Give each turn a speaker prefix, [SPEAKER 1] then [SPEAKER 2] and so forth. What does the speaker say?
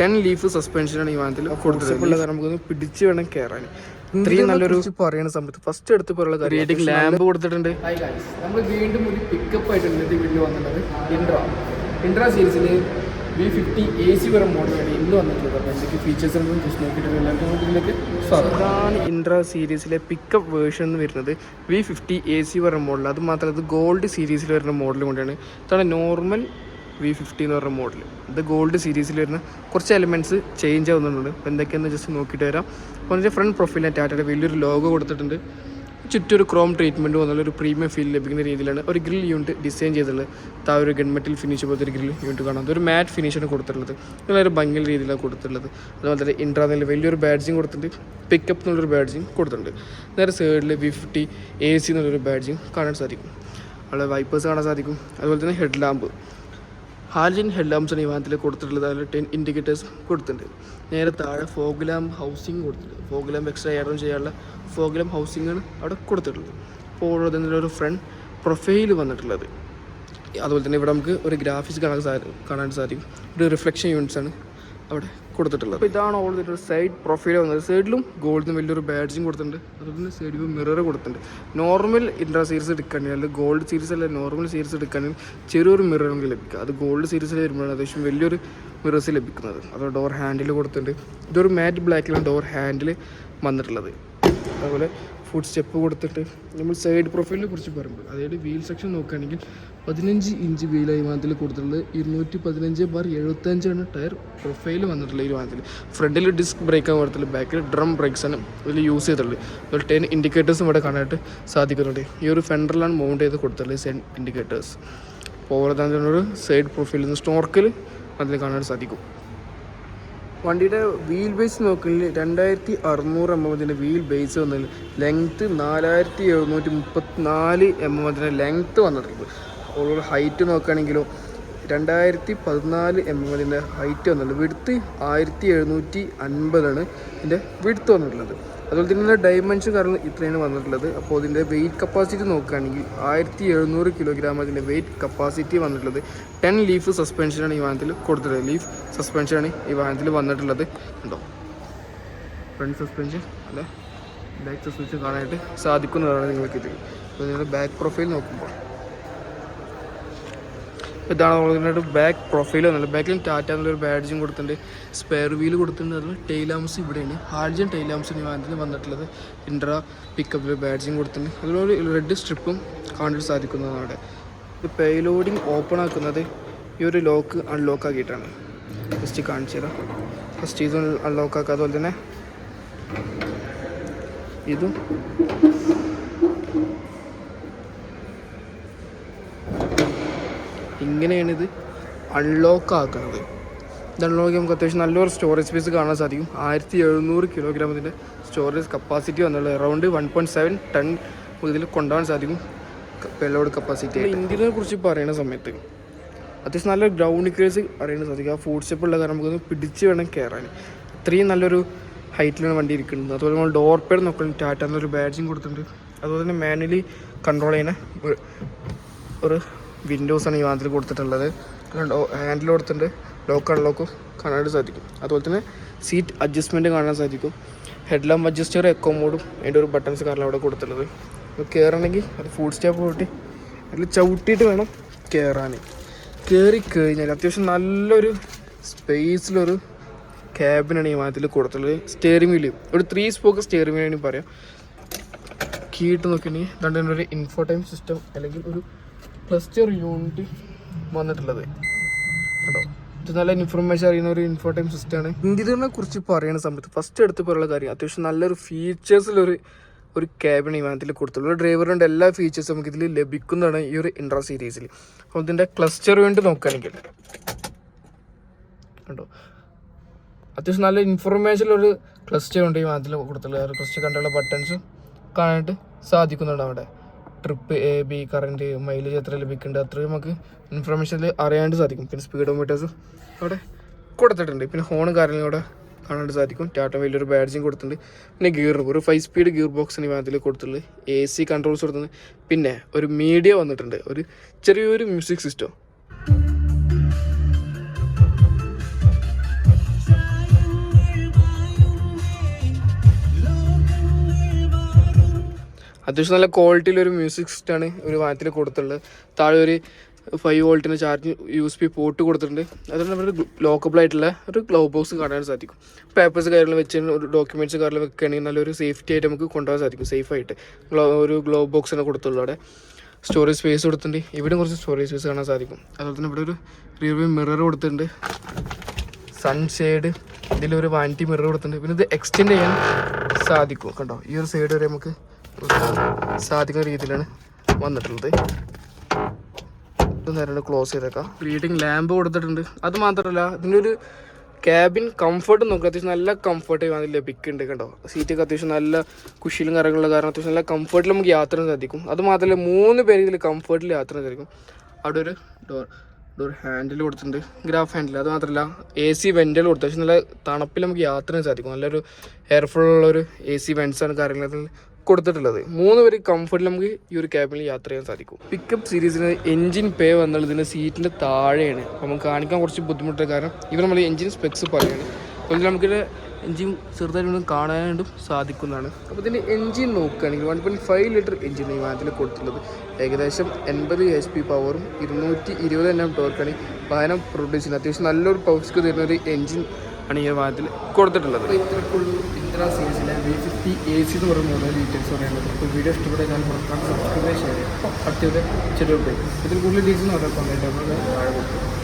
[SPEAKER 1] Ten leaf സസ്പെൻഷനാണ് ഈ വാഹനത്തിൽ കൊടുത്തിട്ടുള്ളത്. നമുക്കൊന്ന് പിടിച്ച് വേണം കയറാൻ ഇത്രയും നല്ലൊരു പറയുന്ന സമയത്ത് ഫസ്റ്റ് എടുത്ത് പോലുള്ള റീഡിംഗ് ലാമ്പ് കൊടുത്തിട്ടുണ്ട്. നമ്മൾ വീണ്ടും ഒരു പിക്കപ്പ് ആയിട്ട് ഇന്നത്തെ വീട്ടിൽ വന്നിട്ടുള്ളത്. ഇൻട്ര ഇൻട്ര സീരീസിൽ വി ഫിഫ്റ്റി എ സി വരെ മോഡലാണ് ഇന്ന് വന്നിട്ടുള്ളത്. അപ്പോൾ എന്തൊക്കെ ഫീച്ചേഴ്സ് ഉണ്ടെന്ന് ജസ്റ്റ് നോക്കിയിട്ട് എല്ലാവർക്കും ഇതിലേക്ക് ഇതാണ് ഇൻട്ര സീരീസിലെ പിക്കപ്പ് വേർഷൻ എന്ന് വരുന്നത്. വി ഫിഫ്റ്റി എ സി വരെ മോഡൽ അത് മാത്രമല്ല ഗോൾഡ് സീരീസിൽ വരുന്ന മോഡൽ കൊണ്ടാണ് ഇതാണ് നോർമൽ വി ഫിഫ്റ്റി എന്ന് പറഞ്ഞ മോഡൽ ഇത് ഗോൾഡ് സീരീസിൽ വരുന്ന കുറച്ച് എലിമെന്റ്സ് ചേഞ്ച് ആവുന്നുണ്ട്. അപ്പോൾ എന്തൊക്കെയാണെന്ന് ജസ്റ്റ് നോക്കിയിട്ട് വരാം. അപ്പോൾ അതിന്റെ ഫ്രണ്ട് പ്രൊഫൈലിന് ടാറ്റയുടെ വലിയൊരു ലോഗോ കൊടുത്തിട്ടുണ്ട്. ചുറ്റും ഒരു ക്രോം ട്രീറ്റ്മെന്റ് വന്നുള്ള ഒരു പ്രീമിയം ഫീൽ ലഭിക്കുന്ന രീതിയിലാണ് ഒരു ഗ്രിൽ യൂണിറ്റ് ഡിസൈൻ ചെയ്തിട്ടുള്ളത്. താ ഒരു ഗൺമെറ്റിൽ ഫിനിഷ് പോലത്തെ ഒരു ഗ്രിൽ യൂണിറ്റ് കാണാം. അതൊരു മാറ്റ് ഫിനിഷാണ് കൊടുത്തിട്ടുള്ളത്. നല്ലൊരു ഭംഗിയുള്ള രീതിയിലാണ് കൊടുത്തിട്ടുള്ളത്. അതുപോലെ തന്നെ ഇൻട്രാനിൽ വലിയൊരു ബാഡ്ജിങ് കൊടുത്തിട്ടുണ്ട്. പിക്കപ്പ് എന്നുള്ളൊരു ബാഡ്ജിങ് കൊടുത്തിട്ടുണ്ട്. നേരെ സൈഡിൽ വി ഫിഫ്റ്റി എ സി എന്നുള്ളൊരു ബാഡ്ജിങ് കാണാൻ സാധിക്കും. അവിടെ വൈപ്പേഴ്സ് കാണാൻ സാധിക്കും. അതുപോലെ തന്നെ ഹെഡ് ലാമ്പ് ഹാലജൻ ഹെഡ് ലാംപ്സാണ് ഈ വാഹനത്തിൽ കൊടുത്തിട്ടുള്ളത് അതിൽ ടെൻ ഇൻഡിക്കേറ്റേഴ്സ് കൊടുത്തിട്ടുണ്ട്. നേരെ താഴെ ഫോഗ്ലാം ഹൗസിംഗ് കൊടുത്തിട്ടുണ്ട്. ഫോഗ്ലാം എക്സ്ട്രാ ആഡ് ചെയ്യാനുള്ള ഫോഗ്ലാം ലാമ്പ് ഹൗസിംഗാണ് അവിടെ കൊടുത്തിട്ടുള്ളത്. അപ്പോൾ ഓരോ ഒരു ഫ്രണ്ട് പ്രൊഫൈൽ വന്നിട്ടുള്ളത്. അതുപോലെ തന്നെ ഇവിടെ നമുക്ക് ഒരു ഗ്രാഫിക്സ് കാണാൻ കാണാൻ സാധിക്കും. ഒരു റിഫ്ലക്ഷൻ യൂണിറ്റ്സ് ആണ് അവിടെ കൊടുത്തിട്ടുള്ളത്. അപ്പോൾ ഇതാണ് ഓൾറെഡി ഒരു സൈഡ് പ്രൊഫൈൽ വന്നത്. സൈഡിലും ഗോൾഡിന് വലിയൊരു ബാഡ്ജും കൊടുത്തിട്ടുണ്ട്. അതുപോലെ തന്നെ സൈഡിൽ മിറർ കൊടുത്തിട്ടുണ്ട്. നോർമൽ ഇൻട്രാ സീരീസ് എടുക്കുകയാണെങ്കിൽ അല്ലെങ്കിൽ ഗോൾഡ് സീരീസ് അല്ല നോർമൽ സീരീസ് എടുക്കുകയാണെങ്കിൽ ചെറിയൊരു മിറർ നമുക്ക് ലഭിക്കുക അത് ഗോൾഡ് സീരീസിൽ വരുമ്പോഴാണ് അത്യാവശ്യം വലിയൊരു മിറേഴ്സ് ലഭിക്കുന്നത്. അത് ഡോർ ഹാൻഡിൽ കൊടുത്തിട്ടുണ്ട്. ഇതൊരു മാറ്റ് ബ്ലാക്കിലാണ് ഡോർ ഹാൻഡിൽ വന്നിട്ടുള്ളത്. അതുപോലെ ഫുഡ് സ്റ്റെപ്പ് കൊടുത്തിട്ട് നമ്മൾ സൈഡ് പ്രൊഫൈലിനെ കുറിച്ച് പറയുമ്പോൾ അതായത് വീൽ സെക്ഷൻ നോക്കുകയാണെങ്കിൽ പതിനഞ്ച് ഇഞ്ച് വീലായി വാഹനത്തിൽ കൊടുത്തിട്ടുള്ളത്. ഇരുന്നൂറ്റി പതിനഞ്ച് ബാർ എഴുപത്തഞ്ചാണ് ടയർ പ്രൊഫൈൽ വന്നിട്ടുള്ളത് ഈ വാഹനത്തിൽ. ഫ്രണ്ടിൽ ഡിസ്ക് ബ്രേക്കാണ് കൊടുത്തിട്ടുള്ളത്. ബാക്കിൽ ഡ്രം ബ്രേക്സാണ് ഇതിൽ യൂസ് ചെയ്തിട്ടുള്ളത്. അതുപോലെ ടെൻ ഇൻഡിക്കേറ്റേഴ്സും ഇവിടെ കാണാനായിട്ട് സാധിക്കുന്നുണ്ട്. ഈ ഒരു ഫെൻഡറിലാണ് മൗണ്ട് ചെയ്ത് കൊടുത്തിട്ടുള്ളത് സെൻ ഇൻഡിക്കേറ്റേഴ്സ് അപ്പോൾ തന്നെ സൈഡ് പ്രൊഫൈലിൽ നിന്ന് സ്റ്റോർക്കിൽ അതിൽ കാണാൻ സാധിക്കും. വണ്ടിയുടെ വീൽ ബേസ് നോക്കുകയാണെങ്കിൽ രണ്ടായിരത്തി അറുന്നൂറ് എം എമ്മതിന്റെ വീൽ ബേസ് വന്നതിൽ ലെങ്ത്ത് നാലായിരത്തി എഴുന്നൂറ്റി മുപ്പത്തി നാല് എം എമ്മതിന്റെ ലെങ്ത്ത് വന്നിട്ടുണ്ട്. ഓൾ ഹൈറ്റ് നോക്കുകയാണെങ്കിലോ രണ്ടായിരത്തി പതിനാല് എം എം എമ്മതിന്റെ ഹൈറ്റ് വന്നിട്ടുള്ളത് വിടുത്ത് ആയിരത്തി എഴുന്നൂറ്റി അൻപതാണ് ഇതിന്റെ വിടുത്ത് വന്നിട്ടുള്ളത്. അതുപോലെ തന്നെ ഇതിന്റെ ഡയമെൻഷൻ കാരണം ഇത്രയാണ് വന്നിട്ടുള്ളത്. അപ്പോൾ ഇതിന്റെ വെയിറ്റ് കപ്പാസിറ്റി നോക്കുകയാണെങ്കിൽ ആയിരത്തി എഴുന്നൂറ് കിലോഗ്രാം അതിന്റെ വെയിറ്റ് കപ്പാസിറ്റി വന്നിട്ടുള്ളത് ടെൻ ലീഫ് സസ്പെൻഷനാണ് ഈ വാഹനത്തിൽ കൊടുത്തിട്ടുള്ളത്. ലീഫ് സസ്പെൻഷനാണ് ഈ വാഹനത്തിൽ വന്നിട്ടുള്ളത്. ഉണ്ടോ ഫ്രണ്ട് സസ്പെൻഷൻ അല്ലെ? ബാക്ക് സസ്പെൻഷൻ കാണാനായിട്ട് സാധിക്കുന്നതാണ് നിങ്ങൾക്ക് ഇത് അപ്പോൾ നിങ്ങൾ ബാക്ക് പ്രൊഫൈൽ നോക്കുമ്പോൾ. ഇതാണ് നമ്മളിതിനായിട്ട് ബാക്ക് പ്രൊഫൈൽ വന്നത് ബാക്കിൽ ടാറ്റ എന്നുള്ളൊരു ബാഡ്ജും കൊടുത്തിട്ടുണ്ട്. സ്പെയർ വീൽ കൊടുത്തിട്ടുണ്ട്. അതിൽ ടൈലാംസ് ഇവിടെയാണ്. ഹാൾജൻ ടൈലാംസ് ഈ വാഹനത്തിൽ വന്നിട്ടുള്ളത്. ഇൻട്ര പിക്കപ്പിൽ ബാഡ്ജും കൊടുത്തിട്ടുണ്ട്. അതിലൊരു റെഡ് സ്ട്രിപ്പും കാണാൻ സാധിക്കുന്നതാണ് അവിടെ. ഇത് പേലോഡിങ് ഓപ്പൺ ആക്കുന്നത് ഈ ഒരു ലോക്ക് അൺലോക്ക് ആക്കിയിട്ടാണ്. ഫസ്റ്റ് കാണിച്ചു തരാം. ഫസ്റ്റ് ഇത് അൺലോക്ക് ആക്കുക അതുപോലെ തന്നെ ഇതും ഇങ്ങനെയാണ് ഇത് അൺലോക്ക് ആക്കുന്നത്. ഇത് അൺലോക്ക് നമുക്ക് അത്യാവശ്യം നല്ലൊരു സ്റ്റോറേജ് സ്പേസ് കാണാൻ സാധിക്കും. ആയിരത്തി എഴുന്നൂറ് കിലോഗ്രാം ഇതിന്റെ storage capacity വന്നുള്ളത് around one point seven ton ഇതിൽ കൊണ്ടുപോകാൻ സാധിക്കും. പേലോഡ് കപ്പാസിറ്റി ഇന്ത്യനെ കുറിച്ച് പറയുന്ന സമയത്ത് അത്യാവശ്യം നല്ല ഗ്രൗണ്ട് ക്രിയേഴ്സ് അറിയാൻ സാധിക്കും. ആ ഫുഡ് സ്റ്റെപ്പ് ഉള്ള കാരണം നമുക്കൊന്ന് പിടിച്ച് വേണം കയറാൻ ഇത്രയും നല്ലൊരു ഹൈറ്റിലാണ് വണ്ടി ഇരിക്കുന്നത്. അതുപോലെ നമ്മൾ ഡോർ പേഡ് നോക്കണം ടാറ്റ എന്നൊരു ബാഡ്ജിങ് കൊടുത്തിട്ടുണ്ട്. അതുപോലെ തന്നെ മാനുവലി കൺട്രോൾ ചെയ്യുന്ന ഒരു വിൻഡോസാണ് ഈ വാഹനത്തിൽ കൊടുത്തിട്ടുള്ളത്. കണ്ടോ? ഹാൻഡിൽ കൊടുത്തിട്ടുണ്ട്. ലോക്ക് അൺലോക്കും കാണാനായിട്ട് സാധിക്കും. അതുപോലെ തന്നെ സീറ്റ് അഡ്ജസ്റ്റ്മെന്റ് കാണാൻ സാധിക്കും. ഹെഡ് അഡ്ജസ്റ്റർ എക്കോ മോഡും അതിന്റെ ഒരു ബട്ടൺസ് കാരണം അവിടെ കൊടുത്തിട്ടുള്ളത്. കയറണമെങ്കിൽ അത് ഫുൾ സ്റ്റെപ്പ് കൂട്ടി അതിൽ ചവിട്ടിയിട്ട് വേണം കയറാൻ കയറി കഴിഞ്ഞാൽ അത്യാവശ്യം നല്ലൊരു സ്പേസിലൊരു ക്യാബിനാണ് ഈ വാഹനത്തിൽ കൊടുത്തിട്ടുള്ളത്. സ്റ്റിയറിംഗ് വീൽ ഒരു ത്രീ സ്പോക്ക് സ്റ്റിയറിംഗ് വീലാണ് പറയാം. കീട്ട് നോക്കിയിട്ടുണ്ടെങ്കിൽ രണ്ടിനും ഒരു ഇൻഫോടൈം സിസ്റ്റം അല്ലെങ്കിൽ ഒരു ക്ലസ്റ്റർ യൂണിറ്റ് വന്നിട്ടുള്ളത്. കേട്ടോ നല്ല ഇൻഫർമേഷൻ അറിയുന്ന ഒരു ഇൻഫോടൈം സിസ്റ്റമാണ് ഇന്ത്യനെ കുറിച്ച് പറയുന്ന സമയത്ത് ഫസ്റ്റ് എടുത്ത് പറയുന്ന കാര്യം അത്യാവശ്യം നല്ലൊരു ഫീച്ചേഴ്സിലൊരു ഒരു ക്യാബിൻ ഈ വാഹനത്തിൽ കൊടുത്തുള്ളൂ ഡ്രൈവറിന്റെ എല്ലാ ഫീച്ചേഴ്സും നമുക്ക് ഇതിൽ ലഭിക്കുന്നതാണ് ഈ ഒരു ഇൻട്രാ സീരീസിൽ അപ്പോൾ ഇതിന്റെ ക്ലസ്റ്റർ വേണ്ടി നോക്കുകയാണെങ്കിൽ കണ്ടോ? അത്യാവശ്യം നല്ല ഇൻഫർമേഷനിലൊരു ക്ലസ്റ്റർ ഉണ്ട് ഈ വാഹനത്തിൽ കൊടുത്തിട്ടുള്ള ക്ലസ്റ്റർ കണ്ടുള്ള ബട്ടൺസും കാണാനായിട്ട് സാധിക്കുന്നുണ്ട് അവിടെ. Trip A B current mileage എത്ര ലഭിക്കുന്നുണ്ട്? അത്രയും നമുക്ക് ഇൻഫർമേഷനിൽ അറിയാണ്ട് സാധിക്കും. പിന്നെ സ്പീഡോമീറ്റേഴ്സ് അവിടെ കൊടുത്തിട്ടുണ്ട്. പിന്നെ ഹോണും കാര്യങ്ങളും കൂടെ കാണാണ്ട് സാധിക്കും. ടാറ്റ വലിയൊരു ബാഡ്ജിങ് കൊടുത്തിട്ടുണ്ട്. പിന്നെ ഗിയർ ഒരു ഫൈവ് സ്പീഡ് ഗിയർ ബോക്സ് ഈ കൊടുത്തിട്ടുണ്ട് എ സി കൺട്രോൾസ് കൊടുത്തിട്ടുണ്ട്. പിന്നെ ഒരു മീഡിയ വന്നിട്ടുണ്ട്. ഒരു ചെറിയൊരു മ്യൂസിക് സിസ്റ്റം അത്യാവശ്യം നല്ല ക്വാളിറ്റിയിലൊരു മ്യൂസിക് സിസ്റ്റം ആണ് ഒരു വാഹനത്തിൽ കൊടുത്തിട്ടുള്ളത്. താഴെ ഒരു ഫൈവ് വോൾട്ടിന് charge U S B port കൊടുത്തിട്ടുണ്ട്. അതുകൊണ്ട് നമ്മൾ ലോക്കബിൾ ആയിട്ടുള്ള ഒരു ഗ്ലോ ബോക്സ് കാണാൻ സാധിക്കും. പേപ്പേഴ്സ് കാര്യങ്ങൾ വെച്ച് ഒരു ഡോക്യുമെന്റ്സ് കാര്യങ്ങൾ വെക്കുകയാണെങ്കിൽ നല്ലൊരു സേഫ്റ്റി ആയിട്ട് നമുക്ക് കൊണ്ടുപോകാൻ സാധിക്കും സേഫായിട്ട് ഗ്ലോ ഒരു ഗ്ലോ ബോക്സ് തന്നെ കൊടുത്തുള്ളൂ അവിടെ. സ്റ്റോറേജ് സ്പേസ് കൊടുത്തിട്ടുണ്ട്. ഇവിടെ കുറച്ച് സ്റ്റോറേജ് സ്പേസ് കാണാൻ സാധിക്കും. അതുപോലെ തന്നെ ഇവിടെ ഒരു റിയർവ്യൂ മിറർ കൊടുത്തിട്ടുണ്ട്. സൺഷെയ്ഡ് ഇതിലൊരു വാനിറ്റി മിറർ കൊടുത്തിട്ടുണ്ട്. പിന്നെ ഇത് എക്സ്റ്റെൻഡ് ചെയ്യാൻ സാധിക്കും. കണ്ടോ? ഈ ഒരു സൈഡ് വരെ നമുക്ക് സാധിക്കുന്ന രീതിയിലാണ് വന്നിട്ടുള്ളത്. നേരെ ക്ലോസ് ചെയ്തേക്കാം. ഗ്രീഡിങ് ലാമ്പ് കൊടുത്തിട്ടുണ്ട്. അത് മാത്രമല്ല ഇതിന്റെ ഒരു ക്യാബിൻ കംഫർട്ട് നോക്കുക അത്യാവശ്യം നല്ല കംഫർട്ട് അതിൽ ലഭിക്കുന്നുണ്ട് കേട്ടോ സീറ്റൊക്കെ അത്യാവശ്യം നല്ല കുഷിയിലും കാര്യങ്ങളുള്ള കാരണം അത്യാവശ്യം നല്ല കംഫർട്ടിൽ നമുക്ക് യാത്ര സാധിക്കും. അത് മാത്രമല്ല മൂന്ന് പേര് ഇതിൽ കംഫർട്ടിൽ യാത്ര സാധിക്കും. അവിടെ ഒരു ഡോർ ഡോർ ഹാൻഡിൽ കൊടുത്തിട്ടുണ്ട്. ഗ്രാഫ് ഹാൻഡിൽ അത് മാത്രമല്ല എ സി വെന്റൽ കൊടുത്തു. നല്ല തണുപ്പിൽ നമുക്ക് യാത്ര സാധിക്കും. നല്ലൊരു എയർഫുൾ ഉള്ളൊരു എ സി വെൻസാണ് കാര്യങ്ങൾ കൊടുത്തിട്ടുള്ളത്. മൂന്ന് പേര് കംഫർട്ടിൽ നമുക്ക് ഈ ഒരു ക്യാബിനിൽ യാത്ര ചെയ്യാൻ സാധിക്കും. പിക്കപ്പ് സീരീസിന് എഞ്ചിൻ പേ വന്നുള്ളത് ഇതിന്റെ സീറ്റിന്റെ താഴെയാണ്. നമുക്ക് കാണിക്കാൻ കുറച്ച് ബുദ്ധിമുട്ടുള്ള കാരണം ഇവർ നമ്മൾ എഞ്ചിൻ സ്പെക്സ് പറയുകയാണ് അപ്പോൾ നമുക്കിത് എഞ്ചിൻ ചെറുതായിട്ട് കാണാനായിട്ടും സാധിക്കുന്നതാണ്. അപ്പോൾ ഇതിന്റെ എഞ്ചിൻ നോക്കുകയാണെങ്കിൽ one point five litre engine ഈ വാഹനത്തിൽ കൊടുത്തിട്ടുള്ളത്. ഏകദേശം എൺപത് എച്ച് പി പവറും ഇരുന്നൂറ്റി ഇരുപത് എണ്ണം ടോർക്കാണ് വാഹനം പ്രൊഡ്യൂസ് ചെയ്യുന്നത്. അത്യാവശ്യം നല്ലൊരു പവർസ്ക്ക് തരുന്ന ഒരു എഞ്ചിൻ ആണ് ഈ വാഹനത്തിൽ കൊടുത്തിട്ടുള്ളത്. സീരീസിലെ വീഡിയോ ഇഷ്ടപ്പെട്ട ഞാൻ സബ്സ്ക്രൈബ് ഷെയർ ചെയ്യാം അടുത്തത് ചെറിയ ഇതിൽ കൂടുതൽ ഡീറ്റെയിൽസ്